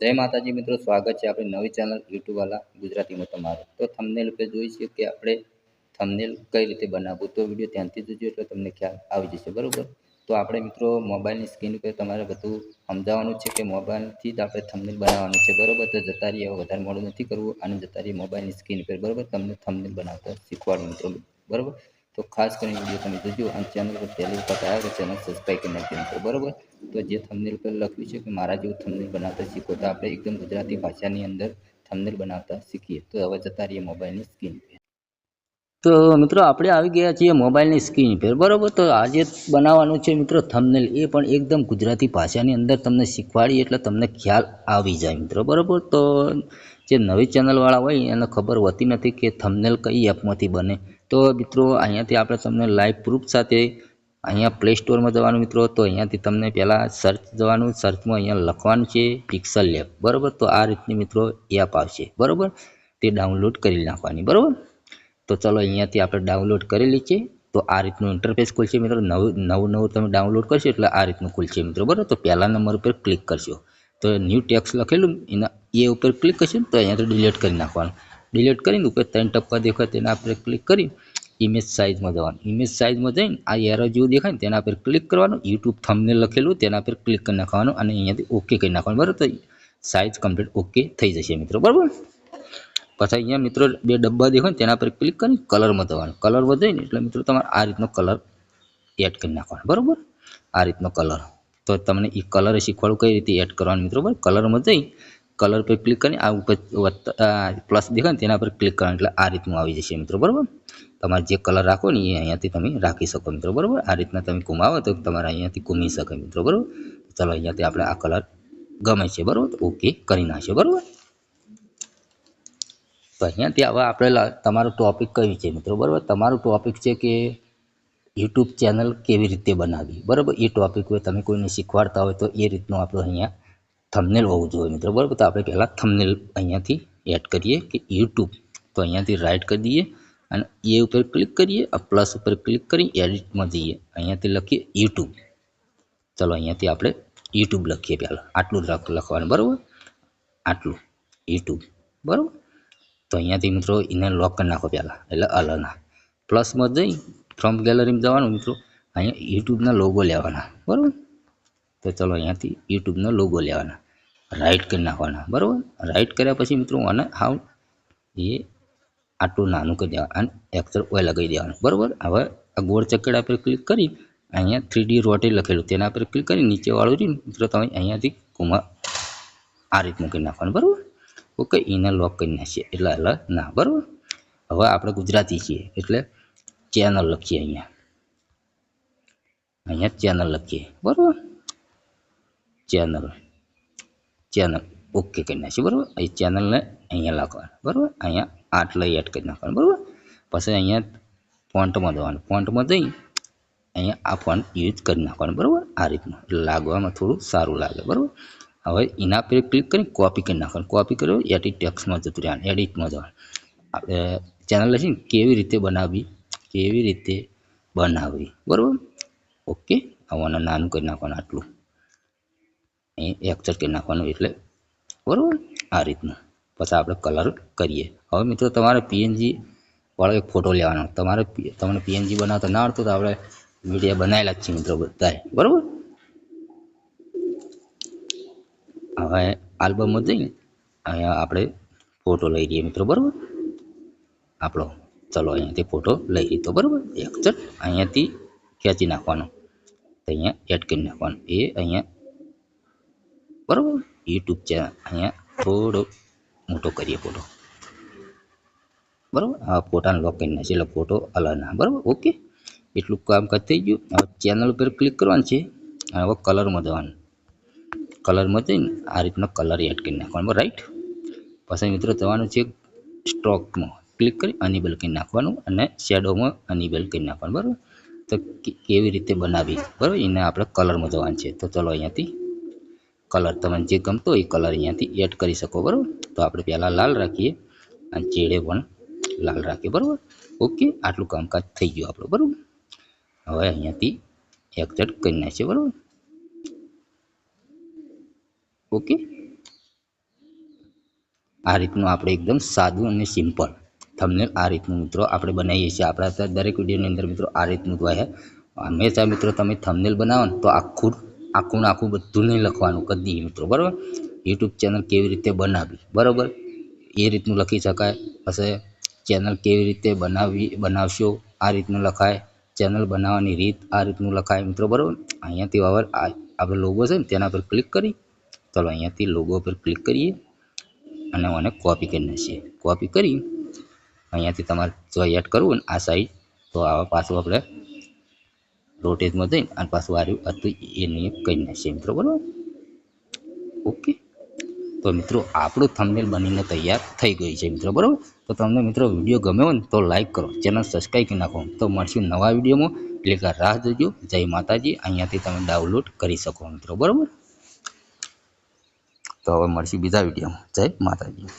જય માતાજી મિત્રો, સ્વાગત છે આપણી નવી ચેનલ યુટ્યુબવાલા ગુજરાતીમાં તમારું. તો થંબનેલ ઉપર જોઈ છે કે આપણે થંબનેલ કઈ રીતે બનાવવું? તો વીડિયો ધ્યાનથી જોજો એટલે તમને ખ્યાલ આવી જશે, બરાબર? તો આપણે મિત્રો, મોબાઈલની સ્ક્રીન ઉપર તમારે બધું સમજાવવાનું છે કે મોબાઈલથી જ આપણે થંબનેલ બનાવવાનું છે, બરાબર? તો જતા રહીએ વધારે મોડું નથી કરવું અને જતા રહીએ મોબાઈલની સ્ક્રીન ઉપર, બરાબર? તમને થંબનેલ બનાવતા શીખવાડું મિત્રો, બરાબર? તો ખાસ કરીને વીડિયો તમે જોજો અને ચેનલ પર પહેલી વખત આવ્યા તો ચેનલ સબસ્ક્રાઈબ કરી નાખજો મિત્રો બરાબર તો જે થંબનેલ પર લખ્યું છે કે મારા જેવું થંબનેલ બનાવતા શીખો તો આપણે એકદમ ગુજરાતી ભાષાની અંદર થંબનેલ બનાવતા શીખીએ તો હવે જતા રહીએ મોબાઈલની સ્ક્રીન પર તો મિત્રો આપણે આવી ગયા છીએ મોબાઈલની સ્ક્રીન પર. બરાબર? તો આજે બનાવવાનું છે મિત્રો થંબનેલ એ પણ એકદમ ગુજરાતી ભાષાની અંદર તમને શીખવાડીએ એટલે તમને ખ્યાલ આવી જાય મિત્રો. બરાબર? તો જે નવી ચેનલવાળા હોય એને ખબર હોતી નથી કે થંબનેલ કઈ એપમાંથી બને. તો મિત્રો અહીંયાથી આપણે તમને લાઈવ પ્રૂફ સાથે અહીંયા પ્લે સ્ટોરમાં જવાનું મિત્રો. તો અહીંયાથી તમને પહેલાં સર્ચ જવાનું સર્ચમાં અહીંયા લખવાનું છે પિક્સલ લેબ બરાબર? તો આ રીતની મિત્રો એપ આવશે. બરાબર? તે ડાઉનલોડ કરી નાખવાની. બરાબર? તો ચલો અહીંયાથી આપણે ડાઉનલોડ કરેલી છે તો આ રીતનું ઇન્ટરફેસ ખુલશે મિત્રો. નવું નવું નવું તમે ડાઉનલોડ કરશો એટલે આ રીતનું ખુલશે મિત્રો. બરાબર? તો પહેલા નંબર ઉપર ક્લિક કરશો. તો ન્યૂ ટેક્સ લખેલું, એના એ ઉપર ક્લિક કરશો તો અહીંયાથી ડિલીટ કરી નાખવાનું. ડિલીટ કરીને ઉપર ત્રણ ટપકા દેખાય તેના આપણે ક્લિક કરી ઇમેજ સાઇઝમાં જવાનું. ઇમેજ સાઇઝમાં જઈને આ એરો જેવું દેખાય ને તેના પર ક્લિક કરવાનું. યુટ્યુબ થમને લખેલું, તેના પર ક્લિક કરી નાખવાનું અને અહીંયાથી ઓકે કરી નાખવાનું. બરાબર? તો સાઇઝ કમ્પ્લીટ ઓકે થઈ જશે મિત્રો. બરાબર? પછી અહીંયા મિત્રો બે ડબ્બા દેખાય ને, તેના પર ક્લિક કરી કલરમાં દવાનું કલર વધે ને એટલે મિત્રો તમારે આ રીતનો કલર એડ કરી નાખવાનો, બરાબર? આ રીતનો કલર તો તમને એ કલર શીખવાડું કઈ રીતે એડ કરવાનું મિત્રો, બરાબર? કલરમાં જઈ કલર પર ક્લિક કરીને આ ઉપર પ્લસ દેખાય ને, તેના પર ક્લિક કરવાનું એટલે આ રીતનું આવી જશે મિત્રો, બરાબર? તમારે જે કલર રાખો ને એ અહીંયાથી તમે રાખી શકો મિત્રો, બરાબર? આ રીતના તમે ઘુમાવો તો તમારે અહીંયાથી ઘૂમી શકે મિત્રો, બરાબર? ચાલો અહીંયાથી આપણે આ કલર ગમે છે, બરાબર? ઓકે કરી નાખીએ, બરાબર? તો અહીંયાથી હવે આપણે તમારો ટોપિક કયું છે મિત્રો? બરાબર? તમારું ટોપિક છે કે યુટ્યુબ ચેનલ કેવી રીતે બનાવવી? બરાબર? એ ટોપિક હોય તમે કોઈને શીખવાડતા હોય તો એ રીતનું આપણું અહીંયા થમનેલ હોવું જોઈએ મિત્રો. બરાબર? તો આપણે પહેલાં થમનેલ અહીંયાથી એડ કરીએ કે યુટ્યુબ તો અહીંયાથી રાઇટ કરી દઈએ અને એ ઉપર ક્લિક કરીએ પ્લસ ઉપર ક્લિક કરી એડિટમાં જઈએ. અહીંયાથી લખીએ યુટ્યુબ ચલો અહીંયાથી આપણે યુટ્યુબ લખીએ પહેલાં. આટલું જ લખવાનું. બરાબર? આટલું. યુટ્યુબ બરાબર? તો અહીંયાથી મિત્રો એને લોક કરી નાખો પહેલાં, એટલે અલના પ્લસમાં જઈ ફ્રોમ ગેલેરીમાં જવાનું મિત્રો, અહીંયા યુટ્યુબના લોગો લેવાના, બરાબર? તો ચલો અહીંયાથી યુટ્યુબનો લોગો લેવાના. રાઈટ કરી નાખવાના, બરાબર? રાઈટ કર્યા પછી મિત્રો અને હાવ એ આટલું નાનું કરી દેવાનું અને એક્સર ઓય લગાવી દેવાનું, બરાબર? હવે આ ગોળ ચકેડા પર ક્લિક કરી, અહીંયા થ્રી ડી રોટી લખેલું, તેના પર ક્લિક કરી, નીચેવાળું રહ્યું, મિત્રો તમે અહીંયાથી કુમા આ રીતનું કરી નાખવાનું, બરાબર? ઓકે એને લોક કરી નાખીએ. એટલે એટલે ના, બરાબર? હવે આપણે ગુજરાતી છીએ. એટલે ચેનલ લખીએ અહીંયા. અહીંયા ચેનલ લખીએ. બરાબર? ચેનલ ચેનલ ઓકે કરી નાખીએ. બરાબર? એ ચેનલને અહીંયા લખવાનું. બરાબર? અહીંયા આટલા એડ કરી નાખવાનું. બરાબર? પછી અહીંયા ફોન્ટમાં જવાનું. ફોન્ટમાં જઈ અહીંયા આ ફોન્ટ યુઝ કરી નાખવાનું. બરાબર? આ રીતનું. એટલે લાગવામાં થોડું સારું લાગે. બરાબર? હવે એના પર ક્લિક કરી કોપી કરી નાખવાનું. કોપી કરો એડિટ ટેક્સમાં જતું રહેવાનું એડિટમાં જવાનું. આપણે ચેનલ ને, કેવી રીતે બનાવવી, કેવી રીતે બનાવવી. બરાબર? ઓકે આવવાનું નાનું કરી નાખવાનું આટલું. અહીં એક્ચર કરી નાખવાનું એટલે, બરાબર? આ રીતનું. પછી આપણે કલર કરીએ. હવે મિત્રો, તમારે પીએનજી વાળો એક ફોટો લેવાનો. તમારે તમને પીએનજી બનાવતા ના આવડતું તો આપણે મીડિયા બનાવેલા જ છે મિત્રો બધાએ. બરાબર? હવે આલ્બમમાં જઈને અહીંયા આપણે ફોટો લઈ લઈએ મિત્રો, બરાબર? આપણો, ચલો અહીંયાથી ફોટો લઈ લીધો બરાબર? એક્ચર અહીંયાથી ખેંચી નાખવાનો. અહીંયા એડ કરી નાખવાનો. એ અહીંયા, બરાબર? યુટ્યુબ ચેનલ, અહીંયા થોડો મોટો કરીએ ફોટો. બરાબર? આ ફોટાને લોક કરી નાખીએ, એટલે ફોટો અલગના બરાબર? ઓકે? એટલું કામકાજ થઈ ગયું. હવે ચેનલ ઉપર ક્લિક કરવાનું છે. અને હવે કલરમાં જવાનું. કલરમાં જઈને આ રીતનો કલર એડ કરી નાખવાનો રાઈટ પછી મિત્રો જવાનું છે સ્ટ્રોકમાં ક્લિક કરી અનિબલ કરી નાખવાનું અને શેડોમાં અનિબલ કરી નાખવાનું, બરાબર? તો કેવી રીતે બનાવી બરાબર? એને આપણે કલરમાં જવાનું છે. તો ચલો અહીંયાથી કલર તમને જે ગમતો હોય એ કલર અહીંયાથી એડ કરી શકો, બરાબર? તો આપણે પહેલાં લાલ રાખીએ અને ચેડે પણ લાલ રાખીએ, બરાબર? ઓકે, આટલું કામકાજ થઈ ગયું આપણું, બરાબર? હવે અહીંયાથી એક્ઝેટ કરી નાખીએ, બરાબર? ઓકે? આ રીતનું આપણે એકદમ સાદું અને સિમ્પલ થંબનેલ આ રીતનું મિત્રો આપણે બનાવીએ છીએ. આપણા દરેક વિડીયોની અંદર મિત્રો આ રીતનું જ હોય હંમેશા મિત્રો તમે થંબનેલ બનાવો ને તો આખું આખું આખું બધું નહીં લખવાનું કદી મિત્રો, બરાબર? યુટ્યુબ ચેનલ કેવી રીતે બનાવવી, બરાબર? એ રીતનું લખી શકાય. પછી ચેનલ કેવી રીતે બનાવવી બનાવશો, આ રીતનું લખાય. ચેનલ બનાવવાની રીત આ રીતનું લખાય મિત્રો, બરાબર? અહીંયાથી આ આપણે લોગો છે ને તેના પર ક્લિક કરી ચાલો અહીંયાથી લોગો પર ક્લિક કરીએ અને મને કોપી કરી નાખીએ. કોપી કરી અહીંયાથી તમારે જો એડ કરવું ને આ સાઈડ તો આવા પાછું આપણે રોટેજમાં જઈને અને પાછું આર્યું હતું એને કરી નાખીએ મિત્રો, બરાબર? ઓકે તો મિત્રો, આપણું થંબનેલ બનીને તૈયાર થઈ ગઈ છે મિત્રો, બરાબર? તો તમને મિત્રો વીડિયો ગમ્યો હોય તો લાઈક કરો ચેનલ સબસ્ક્રાઈબ કરી નાખો. તો મળશું નવા વિડીયોમાં. એટલે કે રાહ જોજો. જય માતાજી. અહીંયાથી તમે ડાઉનલોડ કરી શકો મિત્રો, બરાબર? તો હવે મળશું બીજા વિડીયોમાં. જય માતાજી.